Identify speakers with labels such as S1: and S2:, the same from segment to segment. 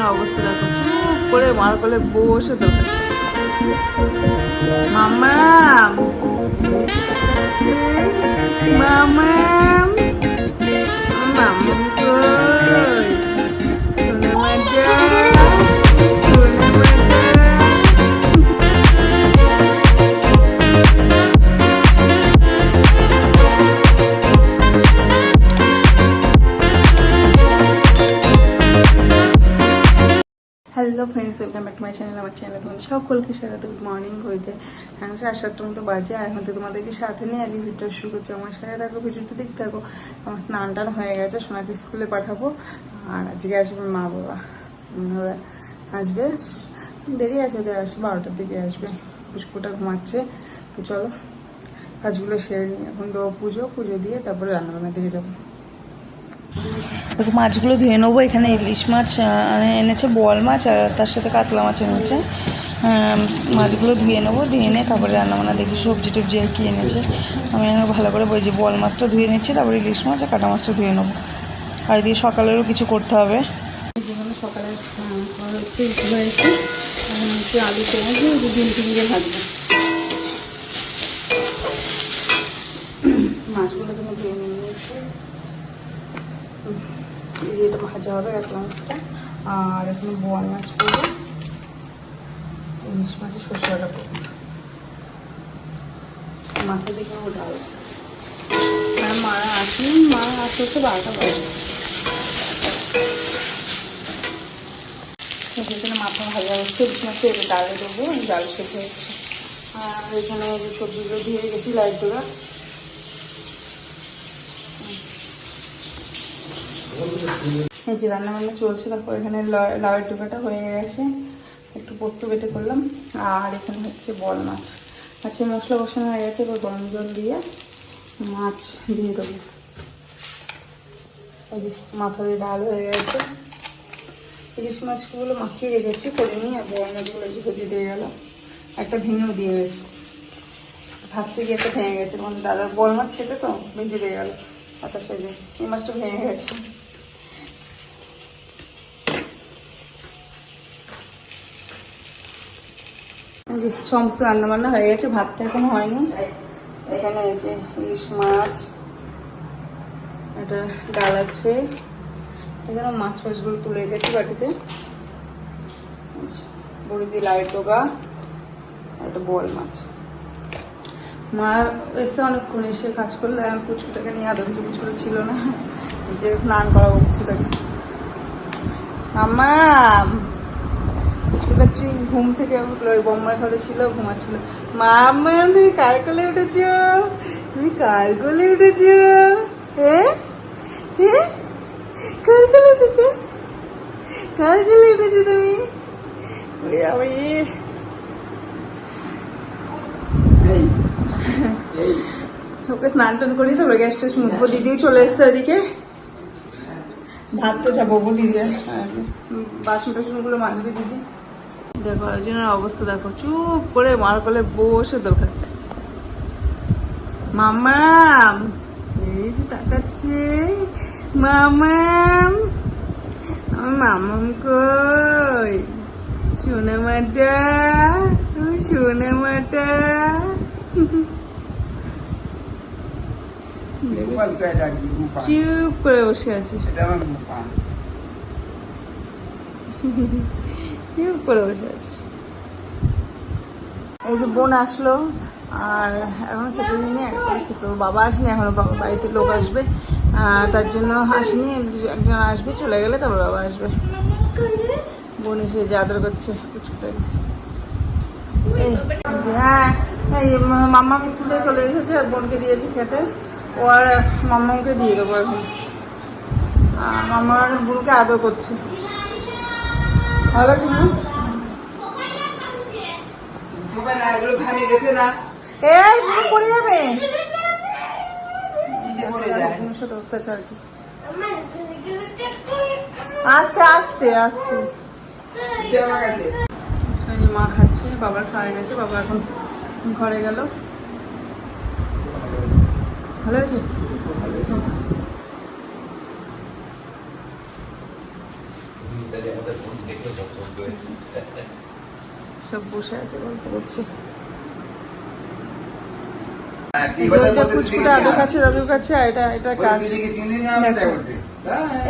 S1: জনের অবস্থা দেখো। চুপ করে মার কোলে বসে তো। মামা। মামা। মামা hello friends welcome back to my channel আমার চ্যানেল তোমাদের সকলকে স্বাগত। গুড মর্নিং হইতে এখন সাড়ে সাতটার মতো বাজে। আর এখন তো তোমাদেরকে সাথে নিয়ে আগে ভিডিও শুরু করছি। আমার সাথে থাকো ভিডিওটা দেখতে থাকো। আমার স্নান টান হয়ে গেছে, সোনাকে স্কুলে পাঠাবো। আর আজকে আসবে মা বাবা। আসবে। দেরি আছে, ওদের আসবে বারোটার দিকে আসবে। পুষ্পটা ঘুমাচ্ছে। তো চলো, কাজগুলো সেরে নিই। এখন তো পুজো পুজো দিয়ে তারপরে রান্নাবান্নার দিকে যাব। মাছগুলো ধুয়ে নেব। এখানে ইলিশ মাছ এনেছে, বোয়াল মাছ, আর তার সাথে কাতলা মাছ এনেছে। মাছগুলো ধুয়ে নেব, ধুয়ে নিয়ে তারপরে রান্নাবান্না দেখি, সবজি টবজি আর কি এনেছে। আমি এখন ভালো করে বলছি বোয়াল মাছটা ধুয়ে নিচ্ছি, তারপরে ইলিশ মাছ আর কাটা মাছটা ধুয়ে নেব। আর দিয়ে সকালেরও কিছু করতে হবে। সকালে হচ্ছে আলু পেঁয়াজ ডিম টিম দিয়ে ভাজবো মাছগুলো তুমি ধুয়ে নিয়ে নিয়েছি এই যে এটা ভাজা হবে কাতলা মাছটা আর এখানে বোয়াল মাছ করব। ইলিশ মাছের সর্ষেটা করব। মাথা নেব ডাল আর মারা আসেনি, মা আসতে হচ্ছে বারোটা বাজে। এখানে মাথা ভাজা হচ্ছে, ইলিশ মাছে এটা ডালে দেবো ডাল সেদ্ধ হচ্ছে আর এখানে যে সবজিগুলো ধুয়ে গেছি লাইট দেওয়া এই যে রান্না বান্না চলছে, তারপর এখানে লাউয়ের ডোকাটা হয়ে গেছে। একটু পোস্ত বেটে করলাম। আর এখানে হচ্ছে বল মাছ। মাছের মশলা বসানো হয়ে গেছে, এবার গরম জল দিয়ে মাছ দিয়ে দেবো। এই যে মাথা দিয়ে ডাল হয়ে গেছে। ইলিশ মাছগুলো মাখিয়ে রেখেছি করে নিয়ে আর বড় মাছগুলো যে ভেজে দিয়ে গেল একটা ভেঙেও দিয়ে গেছে। ভাজতে গিয়ে একটা ভেঙে গেছে। দাদা বড় মাছ ছেটে তো, ভেজে দিয়ে গেল। তার সাথে এই মাছটা ভেঙে গেছে। এই যে সমস্ত রান্না বান্না হয়ে গেছে, ভাতটা এখনও হয়নি। এখানে এই যে ইলিশ মাছ, একটা ডাল আছে। এখানে মাছ ফাছগুলো তুলে রেখেছি বাটিতে। বড়ি দিয়ে লাইট ডোগা একটা বোয়াল মাছ। মা এসে অনেকক্ষণ এসে কাজ করলে পুচকুটাকে নিয়ে আদর কিছু পুচকুটা ছিল না। স্নান করাবো পুচকুটাকে। মামা চুই ঘুম থেকে উঠল ওই বোম্বার ঘরে ছিল ঘুমাচ্ছিল। মামা তুমি কার কোলে উঠেছ? তুমি কার কোলে উঠেছ? হ্যাঁ হ্যাঁ কার কোলে উঠেছ? কার কোলে উঠেছো তুমি? আমি। ওকে স্নান টান করিস ওর গ্যাস ট্যাস মুছবো। দিদিও চলে এসছে এদিকে। ভাত তো যাব দিদি বাসন টাসনগুলো মাজবে দিদি। দেখো অর্জুনের অবস্থা দেখো। চুপ করে মার কোলে বসে দোল খাচ্ছে মামাম এই যে তাকাচ্ছে। মামাম মামাম কই? সোনা মাটা সোনা মাটা চুপ করে বসে আছে
S2: সেটা আমার
S1: চুপ করে বসে আছে। এই যে বোন আসলো, আর এখন খেতে দিনে খেতে বাবা আসেনি, এখনও বাড়িতে লোক আসবে। তার জন্য আসেনি, একজন আসবে, চলে গেলে তারপর বাবা আসবে। বোন এসে যে আদর করছে হ্যাঁ মাম্মা স্কুল থেকে চলে এসেছে, আর বোনকে দিয়েছে খেতে। ও আর মাম্মাকে দিয়ে দেবো এখন। আর মাম্মা বুড়োকে আদর করছে। ভালো লাগছে না? এই পড়ে যাবে। অত্যাচার কি? আস্তে আস্তে আস্তে। মা খাচ্ছে বাবার খাওয়া গেছে, বাবা এখন ঘরে গেল। ভালো আছে? সব বসে আছে গল্প করছে।
S3: হ্যাঁ,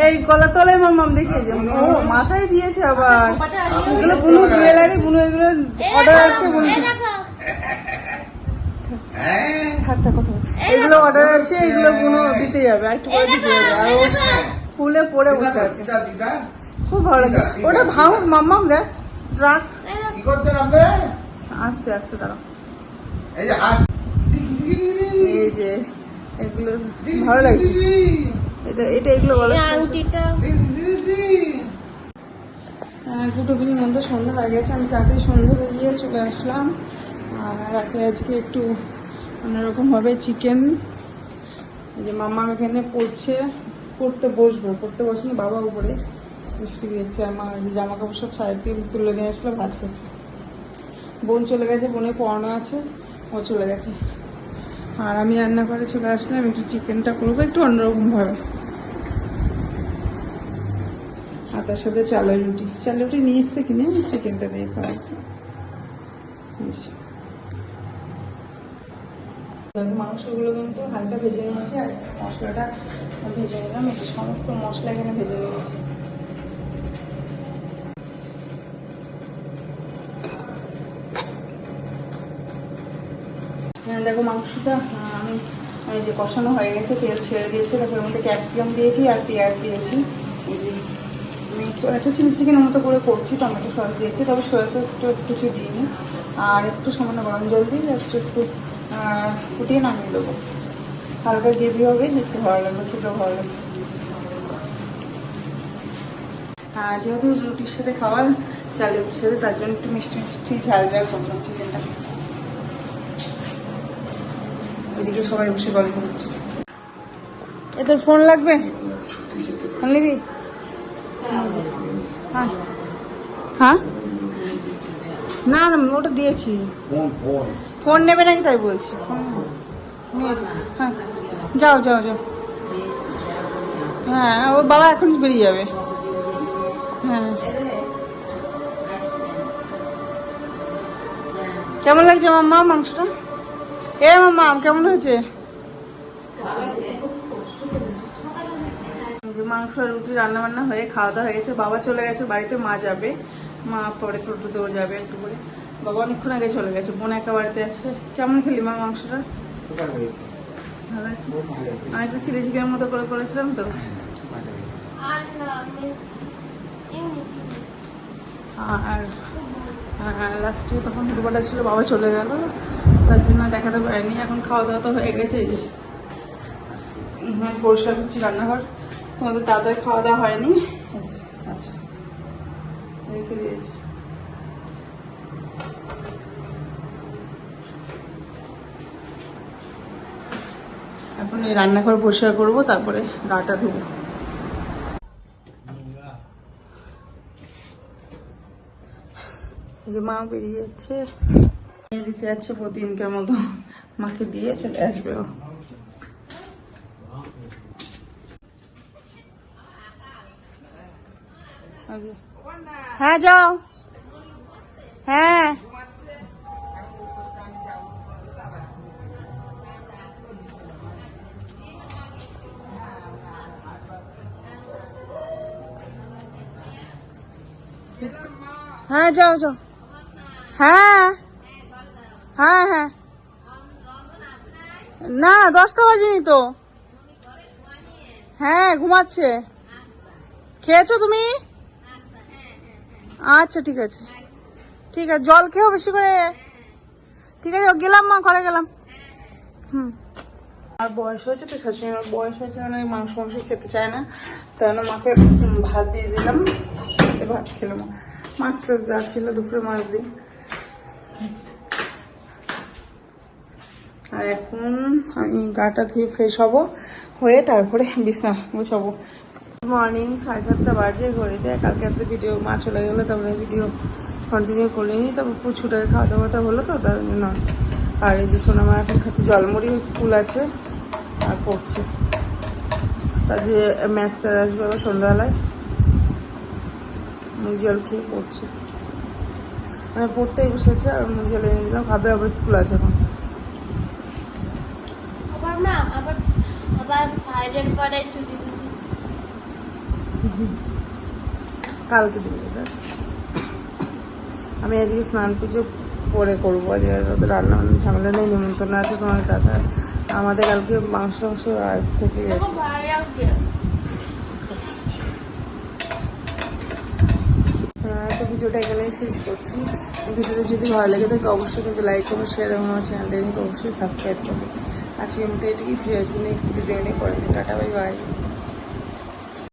S1: এই মাম দেখিয়ে মাথায় দিয়েছে আবার। এগুলো বুনু জুয়েলারি বুনু এগুলো অর্ডার আছে
S3: হ্যাঁ।
S1: বল। এগুলো অর্ডার আছে এগুলো বুনু দিতে যাবে আর একটু করে দিতে যাবে। আর ফুলে পড়ে বসে আছে। খুব ভালো লাগে। ওটা ভাঙ মাম্মাম দেখ ট্রাক
S3: কি করতেন আপনি
S1: আস্তে আস্তে দাঁড়াও।
S3: এই যে হাত।
S1: এই যে এগুলো ভালো লাগছে। এটা এটা এগুলো বলো। কুটুবির মধ্যে সন্ধ্যা হয়ে গেছে। আমি রাতে সন্ধ্যা বেরিয়ে চলে আসলাম। আর রাতে আজকে একটু অন্যরকম ভাবে চিকেন যে মামা এখানে পড়ছে। পড়তে বসবো। পড়তে বসেনি বাবা উপরে। বৃষ্টি দিচ্ছে আমার জামা কাপড় সব সাইড দিয়ে তুলে নিয়ে আসলো ভাজ করছে। বোন চলে গেছে, বোনের পড়ানো আছে, ও চলে গেছে। আর আমি রান্না করে চলে আসলাম, একটু চিকেনটা করব, একটু অন্যরকম ভাবে আর তার সাথে চালের রুটি। চালের রুটি নিয়ে এসছে কিনে, চিকেনটা দিয়ে খাওয়া মাংসগুলো কিন্তু হালকা ভেজে নিয়েছি, আর মশলাটা ভেজে নিলাম যে সমস্ত মশলা এখানে ভেজে নিয়েছি হ্যাঁ, দেখো মাংসটা আমি এই যে কষানো হয়ে গেছে, তেল ছেড়ে দিয়েছে, তারপর এর মধ্যে ক্যাপসিকাম দিয়েছি আর পেঁয়াজ দিয়েছি। এই যে একটা চিলি চিকেনের মতো করে করছি, টমেটো সস দিয়েছি, তবে সোয়া সস টোস কিছু দিইনি। আর একটু সামান্য গরম জল দিয়ে জাস্ট একটু ফুটিয়ে নামিয়ে দেবো। হালকা গ্রেভি হবে, দেখতে ভালো লাগবে, খেতেও ভালো লাগবে। যেহেতু রুটির সাথে খাওয়ার, চালের সাথে, তার জন্য একটু মিষ্টি মিষ্টি ঝাল ঝাল করলাম চিকেনটা এদিকে সবাই বসে গল্প করছে। এ তোর ফোন লাগবে? ফোন নিবি? হ্যাঁ। হ্যাঁ? না না ওটা দিয়েছি।
S3: ফোন
S1: নেবে নাকি তাই বলছি? হ্যাঁ যাও যাও যাও। হ্যাঁ ও বাবা এখন বেরিয়ে যাবে। হ্যাঁ। কেমন লাগছে মাম্মা মাংসটা? এ মাম্মা কেমন হয়েছে? মাংস রুটি রান্না বান্না হয়ে খাওয়া দাওয়া হয়ে গেছে। বাবা চলে গেছে বাড়িতে মা যাবে। মা পরে টোটোতেও যাবে একটু করে। বাবা অনেকক্ষণ আগে চলে গেছে বোন একা বাড়িতে আছে। কেমন খেলি মা মাংসটা?
S3: ভালো হয়েছে।
S1: ভালো আছে? অনেকটা চিলি চিকেনের মতো করে করেছিলাম তো?
S3: ভালো
S1: আর লাস্টে তখন দুবেলা ছিল, বাবা চলে গেল। তার জন্য দেখাতে পারিনি, এখন খাওয়া দাওয়া তো হয়ে গেছে। এই যে পরিষ্কার করছি রান্নাঘর। তোমাদের তাদের খাওয়া দাওয়া হয়নি? আচ্ছা রেখে দিয়েছি। এখন এই রান্নাঘর পরিষ্কার করব, তারপরে গাটা ধুবো। যে মা বেরিয়ে যাচ্ছে দিতে যাচ্ছে প্রতিদিনকার মতো। মাকে দিয়ে চলে আসবে হ্যাঁ যাও। হ্যাঁ। হ্যাঁ যাও যাও। হ্যাঁ। হ্যাঁ হ্যাঁ। না, দশটা বাজেনি তো। হ্যাঁ ঘুমাচ্ছে। খেয়েছো তুমি? আচ্ছা ঠিক আছে। ঠিক আছে, জল খেয়েও বেশি করে ঠিক আছে, গেলাম মা, ঘরে গেলাম। হুম। আর বয়স হয়েছে তো শাশুড়ি আমার বয়স হয়েছে মানে মাংস মাংস খেতে চায় না। তাই মাকে ভাত দিয়ে দিলাম। ভাত খেলাম মাছ টাছ যা ছিল দুপুরে মাছ দিই আর এখন আমি গাটা ধুয়ে ফ্রেশ হব, হয়ে তারপরে বিছনা গুছাবো। মর্নিং সাড়ে সাতটা বাজে ঘড়িতে, কালকে একটা ভিডিও মা চলে গেলো তারপরে ভিডিও কন্টিনিউ করিনি তারপর প্রচুরের খাওয়া দাওয়া টা হলো তো, তার জন্য আর এই যে সোনামা এখন খাচ্ছে, জলমুড়ি স্কুল আছে, আর পড়ছে। আজকে ম্যাথ স্যার আসবে আবার সন্ধ্যাবেলায়। জল খেয়ে পড়ছে। মানে পড়তেই বসেছে, আর মুখ জল এনে দিলাম খাবে আবার স্কুল আছে এখন।
S4: না আবার আবার পরে
S1: কালকে দেবে আমি আজকে স্নান পুজো পরে করব আজকে রান্না বান্না ঝামেলা নেই নিমন্ত্রণ আছে তোমার দাদা। আমাদের কালকে মাংস টাংস আর থেকে
S4: লাগছে
S1: তো ভিডিওটা এখানেই শেষ করছি। ভিডিওটা যদি ভালো লাগে থাকে অবশ্যই কিন্তু লাইক করবে শেয়ার এবং আমার চ্যানেলটা কিন্তু অবশ্যই সাবস্ক্রাইব করবে আজকের মতো এটুকুই ফিরে আসব নেক্সট ভিডিও নিয়ে পরের দিন টাটা বাই বাই